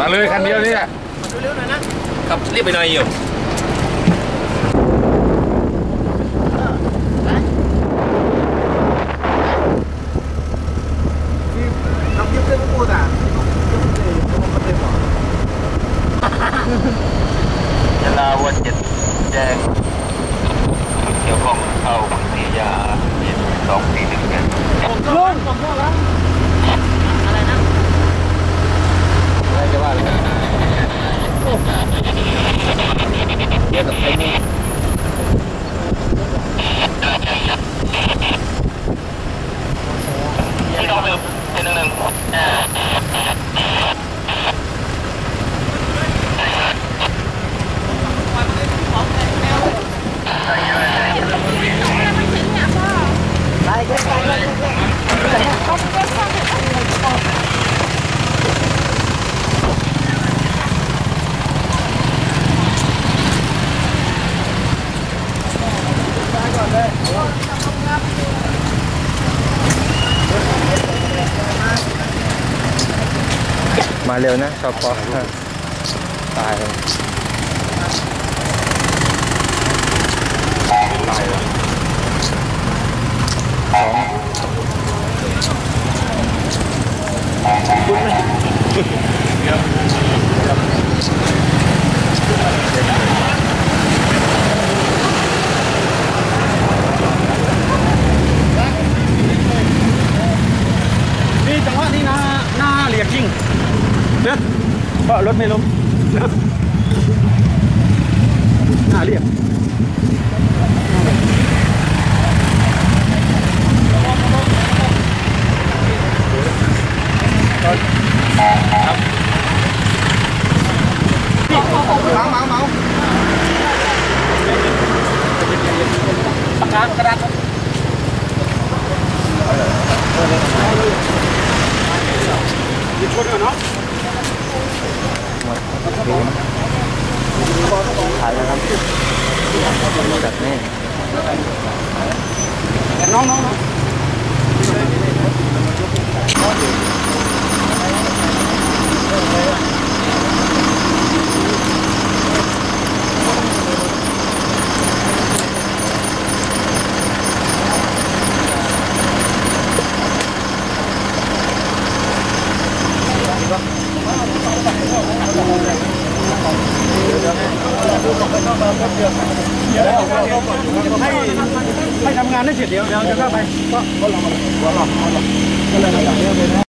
มาเลยคันเดียวนี่แหละครับรีบไปหน่อยอยู่น้ำจิ้มเส้นพูดอะน้ำจิ้มเส้นมันเต็มหรอยาลาวันเจ็ดแจ้งเกี่ยวข้องเข้าบางทียาสองสี่หนึ่งเนี่ยอะไรจะว่าอะไร เดี๋ยวกับไอ้นี่ ที่ต้องดื่มเป็นหนึ่งหนึ่ง มาเร็วนะชอปอตายเลยตายแล้วสองนี่จังหวะนี้นะหน้าเหลียกจริง เด้อเพราะรถไม่ล้มเด้อหน้าเรียก เมาเมาเมาปากกากระดาษยึดชนก่อนเนาะ ถ่ายแล้วครับจัดแน่น้องน้องน้อง ให้ให้ทำงานได้เสร็จเดี๋ยวเดี๋ยวจะเข้าไปก็ก็ลองมาเลยก็รอก็ลองก็เลยมาอย่างเดียวเลยนะ